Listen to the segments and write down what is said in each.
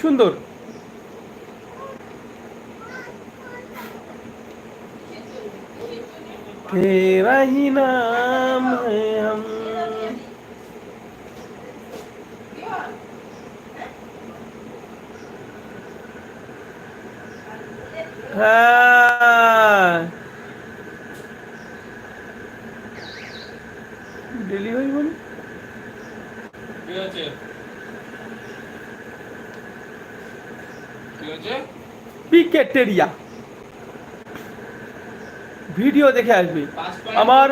সুন্দর तेरा ही नाम है हम হ্যাঁ ডেলিভারি মানে কি হয়েছে পিকেটেরিয়া ভিডিও দেখে আসবে। আমার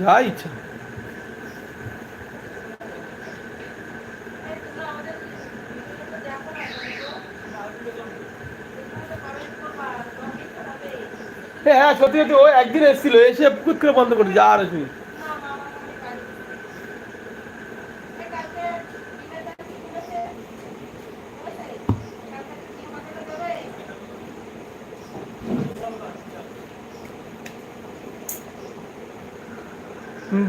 যা ইচ্ছা। হ্যাঁ সত্যি সত্যি ও একদিন এসেছিল এসে কুত করে বন্ধ করে যা আর আসবি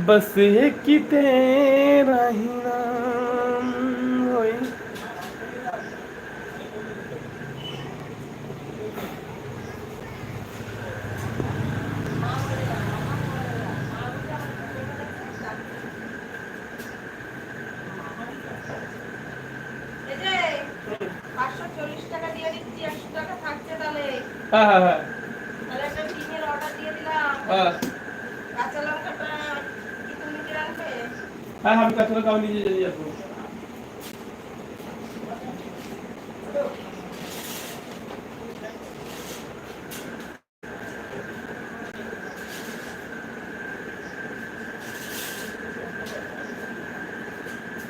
बस एक की तेरा ही नाम होए এই যে, 540 টাকা দিয়ে দিচ্ছি, 100 টাকা থাকছে তাহলে। হ্যাঁ হ্যাঁ হ্যাঁ হ্যাঁ আমি কাছে কাউ নিজে যাব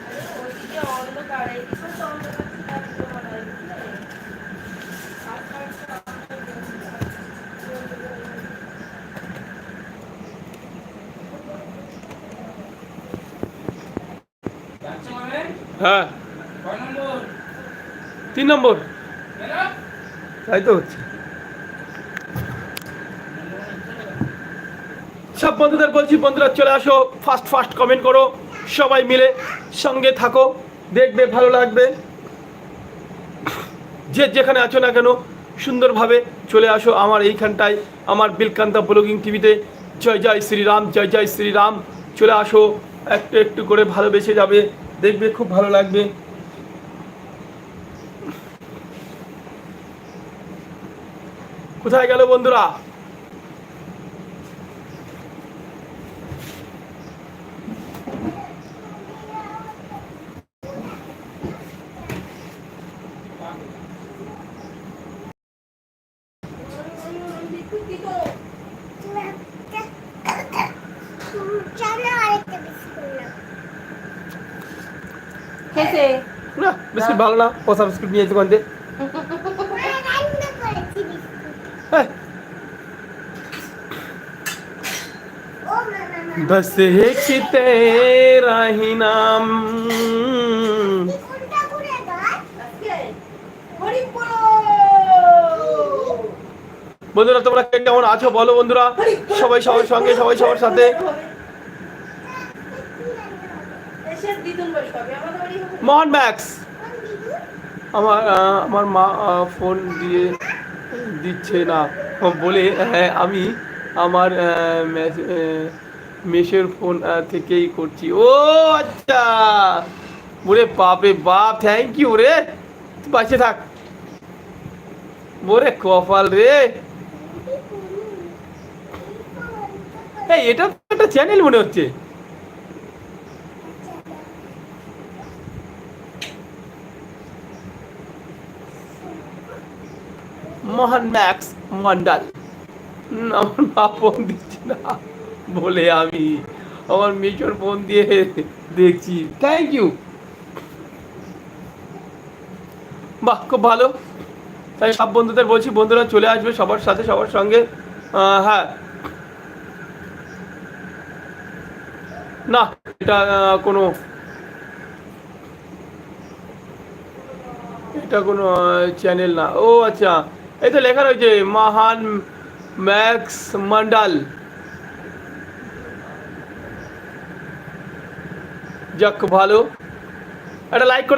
আরে, ওইদিকে অন্ধকার, এইদিকেও তো অন্ধকার ছিল, আমি তো মনে হয়, বুঝলে? আর কয়েকটা যাচ্ছে মানে? হ্যাঁ। তিন নম্বর। তাই তো হচ্ছে। সব বন্ধুদের বলছি, বন্ধুরা চলে আসো ফাস্ট ফাস্ট কমেন্ট করো, সবাই মিলে সঙ্গে থাকো, দেখবে, ভালো লাগবে। যে যেখানে আছো না কেন, সুন্দরভাবে চলে আসো আমার এইখানটায়, আমার বিলকান্তা ব্লগিং টিভিতে। জয় জয় শ্রীরাম, জয় জয় শ্রীরাম, চলে আসো, একটু একটু করে ভালোবেসে যাবে। দেখবে খুব ভালো লাগবে। কোথায় গেল বন্ধুরা বিদ্যুৎ তো চলো আরেকটা বিস্কুট নাও খেয়েছে না বিস্কুট ভালো না পচা বিস্কুট নিয়ে দোকান দিয়ে রান্না করেছি বিস্কুট হ্যাঁ ও মামা बस एक तेरा ही नाम কোনটা ঘুরে গাছ আজকে হরি বলো বন্ধুরা তোমরা কে কেমন আছো বলো বন্ধুরা সবাই সবার সঙ্গে সবাই সবার সাথে মহান ম্যাক্স আমার আমার মা ফোন দিয়ে দিচ্ছে না। বলে হ্যাঁ আমি আমার মেসের ফোন থেকেই করছি। ও আচ্ছা। ওরে বাপরে বাপ থ্যাংক ইউ রে। তুই বাঁচে থাক। ওরে কপাল রে। এই, এটা একটা চ্যানেল মনে হচ্ছে। মহান ম্যাক্স মন্ডল। আমার মা ফোন দিচ্ছে না, বলে আমি আমার মেজর ফোন দিয়ে দেখছি। থ্যাংক ইউ বাহ, খুব ভালো। তাই সব বন্ধুদের বলছি, বন্ধুরা চলে আসবে সবার সাথে, সবার সঙ্গে। হ্যাঁ। না, এটা কোনো এটা কোনো চ্যানেল না। ও আচ্ছা। এই তো লেখা রয়েছে মহান ম্যাক্স মন্ডল। যাক ভালো। একটা লাইক করে